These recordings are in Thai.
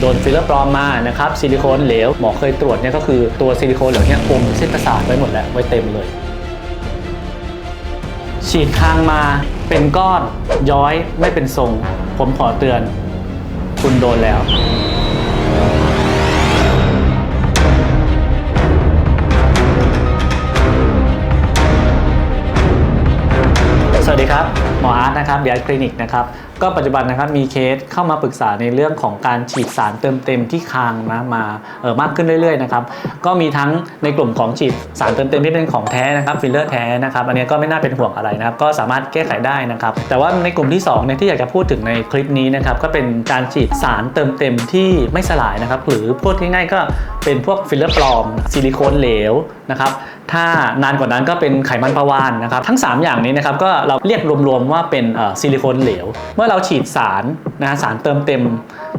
โดนฟิลเลอร์ปลอมมานะครับซิลิโคนเหลวหมอเคยตรวจเนี่ยก็คือตัวซิลิโคนเหลวเนี่ยอมเส้นประสาทไว้หมดแล้วไว้เต็มเลย ฉีดคางมาเป็นก้อนย้อยไม่เป็นทรง ผมขอเตือน คุณโดนแล้วสวัสดีครับ หมออาร์ตนะครับเดียคลินิกนะครับก็ปัจจุบันนะครับมีเคสเข้ามาปรึกษาในเรื่องของการฉีดสารเติมเต็มที่คางนะมาเออมากขึ้นเรื่อยๆนะครับก็มีทั้งในกลุ่มของฉีดสารเติมเต็มที่เป็นของแท้นะครับฟิลเลอร์แท้นะครับอันนี้ก็ไม่น่าเป็นห่วงอะไรนะครับก็สามารถแก้ไขได้นะครับแต่ว่าในกลุ่มที่2เนี่ยที่อยากจะพูดถึงในคลิปนี้นะครับก็เป็นการฉีดสารเติมเต็มที่ไม่สลายนะครับหรือพูดง่ายๆก็เป็นพวกฟิลเลอร์ปลอมซิลิโคนเหลวนะครับถ้านานกว่านั้นก็เป็นไขมันประวานนะครับทั้ง 3 อย่างนี้นะครับก็เราเรียกรวมๆว่าเป็นซิลิโคนเหลวเมื่อเราฉีดสารนะสารเติมเต็ม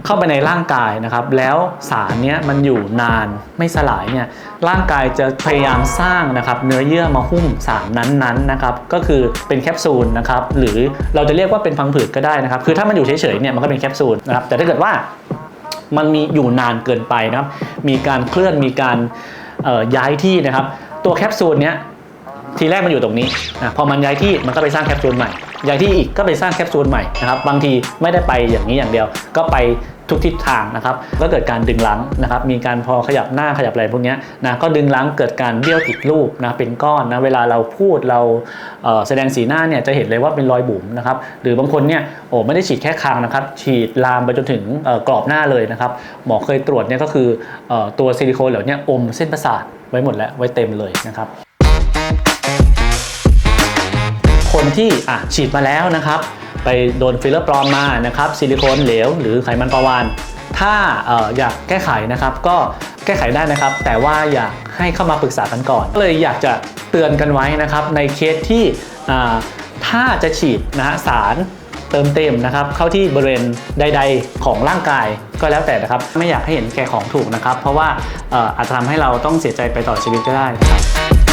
เข้าไปในร่างกายนะครับ แล้วสารเนี้ยมันอยู่นานไม่สลายเนี่ยร่างกายจะพยายามสร้างนะครับเนื้อเยื่อมาหุ้มสารนั้นๆนะครับก็คือเป็นแคปซูลนะครับหรือเราจะเรียกว่าเป็นพังผืดก็ได้นะครับ คือถ้ามันอยู่เฉยๆเนี่ยมันก็เป็นแคปซูลนะครับแต่ถ้าเกิดว่ามันมีอยู่นานเกินไปนะครับ มีการเคลื่อนมีการย้ายที่นะครับ ตัวแคปซูลเนี้ย ทีแรกมันอยู่ตรงนี้นะพอมันย้ายที่มันก็ไปสร้างแคปซูลใหม่ย้ายที่อีกก็ไปสร้างแคปซูลใหม่นะครับบางทีไม่ได้ไปอย่างนี้อย่างเดียว ก็ไปทุกทิศทางนะครับก็เกิดการดึงลังนะครับ มีการพอขยับหน้าขยับอะไรพวกนี้นะก็ดึงลังเกิดการเบี้ยวติดรูปนะเป็นก้อนนะเวลาเราพูดเราเแสดงสีหน้าเนี่ยจะเห็นเลยว่าเป็นรอยบุ๋มนะครับหรือบางคนเนี่ยโอ้ไม่ได้ฉีดแค่คางนะครับ ฉีดลามไปจนถึงกรอบหน้าเลยนะครับหมอเคยตรวจเนี่ยก็คืออตัวซิลิโคนเหล่านี้อมเส้นประสาทไว้หมดแล้วไว้เต็มเลยนะครับ คนที่อะฉีดมาแล้วนะครับ ไปโดนฟิลเลอร์ปลอมมานะครับซิลิโคนเหลวหรือไขมันประวานถ้าอออยากแก้ไขนะครับก็แก้ไขได้นะครับ แต่ว่าอยากให้เข้ามาปรึกษากันก่อน ก็เลยอยากจะเตือนกันไว้นะครับ ในเคสที่ถ้าจะฉีดนะฮะสารเติมเต็มนะครับ เข้าที่บริเวณใด ๆ ของร่างกายก็แล้วแต่นะครับ ไม่อยากให้เห็นแก่ของถูกนะครับ เพราะว่าเอ่ออาจจะทำให้เราต้องเสียใจไปต่อชีวิตก็ได้นะครับ